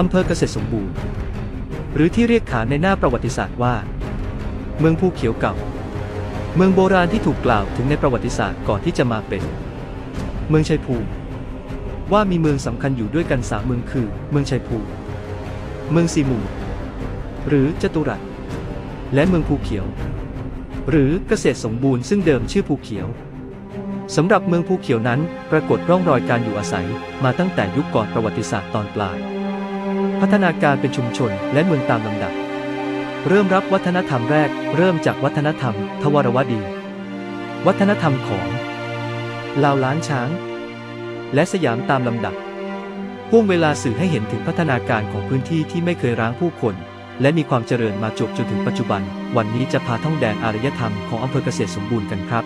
อำเภอเกษตรสมบูรณ์ หรือที่เรียกขานในหน้าประวัติศาสตร์ว่า เมืองภูเขียวเก่า เมืองโบราณที่ถูกกล่าวถึงในประวัติศาสตร์ก่อนที่จะมาเป็น เมืองชัยภูมิ ว่ามีเมืองสำคัญอยู่ด้วยกันสามเมืองคือ เมืองชัยภูมิ เมืองสีมูหรือจตุรัส และเมืองภูเขียว หรือเกษตรสมบูรณ์ซึ่งเดิมชื่อภูเขียวสำหรับเมืองภูเขียวนั้นปรากฏร่องรอยการอยู่อาศัยมาตั้งแต่ยุคก่อนประวัติศาสตร์ตอนปลาย พัฒนาการเป็นชุมชนและเมืองตามลำดับ เริ่มรับวัฒนธรรมแรก เริ่มจากวัฒนธรรม ทวารวดี วัฒนธรรมของลาวล้านช้าง และสยามตามลำดับห่วงเวลาสื่อให้เห็นถึงพัฒนาการของพื้นที่ที่ไม่เคยร้างผู้คน และมีความเจริญมาจบจนถึงปัจจุบัน วันนี้จะพาท่องแดนอารยธรรมของอำเภอเกษตรสมบูรณ์กันครับ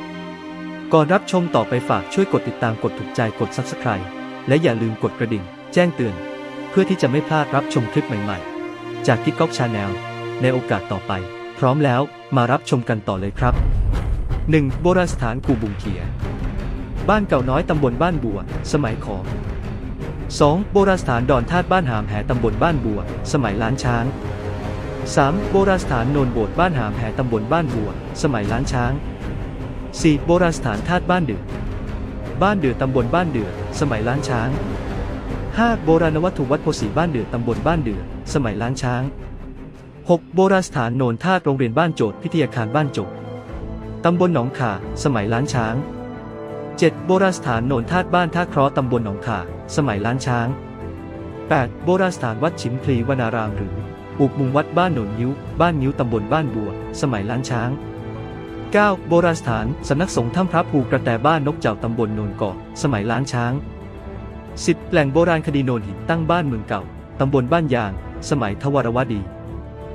ก่อนรับชมต่อไปฝากช่วยกดติดตามกดถูกใจกด Subscribe และอย่าลืมกดกระดิ่ง แจ้งเตือน เพื่อที่จะไม่พลาดรับชมคลิปใหม่ๆ จากกิ๊กก๊อกชาแนลในโอกาสต่อไป พร้อมแล้วมารับชมกันต่อเลยครับ 1. โบราณสถานกูบุงเขีย บ้านเก่าน้อยตำบลบ้านบัว สมัยขอม 2. โบราณสถานดอนธาตุบ้านหามแหตำบลบ้านบัว สมัยล้านช้าง 3. โบราณสถานโนนโบดบ้านหามแหตำบลบ้านบัว สมัยล้านช้าง 4. โบราณสถานธาตุบ้านเดือบ้านเดือตำบลบ้านเดือสมัยล้านช้าง 5. โบราณวัตถุวัดโพสีบ้านเดือตำบลบ้านเดือสมัยล้านช้าง 6. โบราณสถานโนนธาตุโรงเรียนบ้านโจทย์พิทยาคารบ้านโจทย์ตำบลหนองขา สมัยล้านช้าง 7. โบราณสถานโนนธาตุบ้านท่าเคราะห์ตำบลหนองขา สมัยล้านช้าง 8. โบราณสถานวัดฉิมพลีวนารามหรืออุบมุงวัดบ้านโหนนยิ้ว บ้านยิ้วตำบลบ้านบัว สมัยล้านช้าง 9. โบราณสถานสำนักสงฆ์ถ้ำพระภูกระแตบ้านนกเจ้าตำบลโนนเกาะ สมัยล้านช้าง 10. แหล่งโบราณคดีโนนหินตั้งบ้านเมืองเก่า ตำบลบ้านยาง สมัยทวารวดี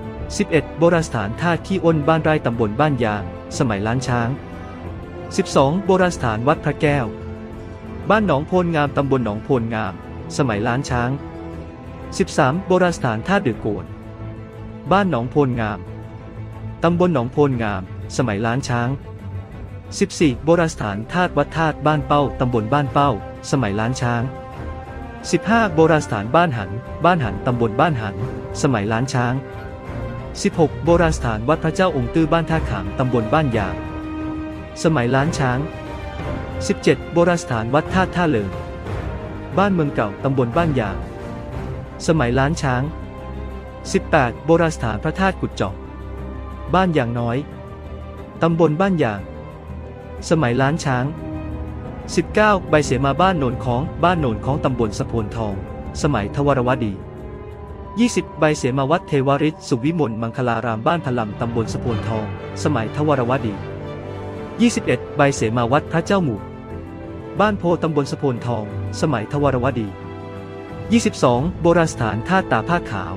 11. โบราณสถานท่าขี้อ้นบ้านไร่ตำบลบ้านยาง สมัยล้านช้าง 12. โบราณสถานวัดพระแก้ว บ้านหนองโพนงามตำบลหนองโพนงาม สมัยล้านช้าง 13. โบราณสถานท่าเดือโกนบ้านหนองโพนงาม ตำบลหนองโพนงาม สมัยล้านช้าง 14. โบราณสถานธาตุวัดธาตุบ้านเป้า ตำบลบ้านเป้า สมัยล้านช้าง 15. โบราณสถานบ้านหัน บ้านหัน ตำบลบ้านหัน สมัยล้านช้าง 16. โบราณสถานวัดพระเจ้าองค์ตื้อบ้านท่าขามตำบลบ้านยาง สมัยล้านช้าง 17. โบราณสถานวัดธาท่าเลิงบ้านเมืองเก่าตำบลบ้านยาง สมัยล้านช้าง 18. โบราณสถานพระธาตุกุดจอกบ้านยางน้อย ตำบลบ้านยาง สมัยล้านช้าง 19. ใบเสมาบ้านโหนนของบ้านโหนนของตำบลสะโพนทอง สมัยทวารวดี 20. ใบเสมาวัดเทวริศสุวิมลมังคลารามบ้านพลัมตำบลสะโพนทอง สมัยทวารวดี 21. ใบเสมาวัดพระเจ้าหมู่ บ้านโพตำบลสะโพนทอง สมัยทวารวดี 22. โบราณสถานท่าตาผ้าขาว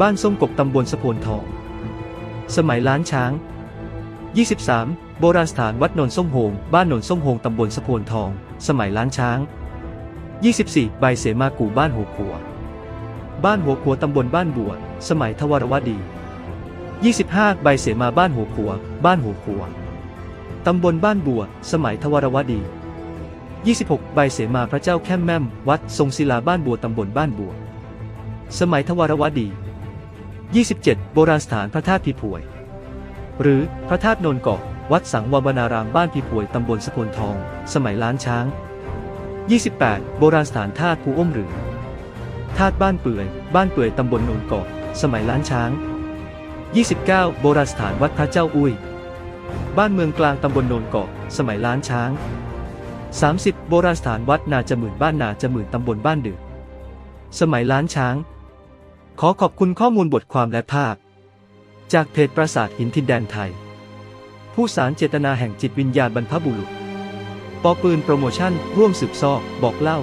บ้านส้มกบตำบลสะโพนทอง สมัยล้านช้าง 23. โบราณสถานวัดโนนส้มโฮง บ้านโนนส้มโฮงตำบลสะโพนทอง สมัยล้านช้าง 24. ใบเสมากู่บ้านหัวขัว บ้านหัวขัวตำบลบ้านบัว สมัยทวารวดี 25. ใบเสมาบ้านหัวขัว บ้านหัวขัว ตำบลบ้านบัว สมัยทวารวดี 26. ใบเสมาพระเจ้าแค่มแม่ม วัดทรงศิลาบ้านบัวตำบลบ้านบัว สมัยทวารวดี 27. โบราณสถานพระธาตุพีพวย หรือพระธาตุนนเกาะ วัดสังวรวนารามบ้านพีพวยตำบลสะพลทอง สมัยล้านช้าง 28. โบราณสถานธาตุภูอ้มหรือธาตุบ้านเปื่อย บ้านเปื่อยตำบลโนนเกาะสมัยล้านช้าง 29. โบราณสถานวัดพระเจ้าอุ้ย บ้านเมืองกลางตำบลโนนเกาะสมัยล้านช้าง 30. โบราณสถานวัดนาจมื่นบ้านนาจมื่นตำบลบ้านเดือสมัยล้านช้าง ขอขอบคุณข้อมูลบทความและภาพ จากเพจปราสาทหินทินแดนไทย ผู้สารเจตนาแห่งจิตวิญญาณบรรพบุรุษ ปอปืนโปรโมชั่น ร่วมสืบซอก บอกเล่า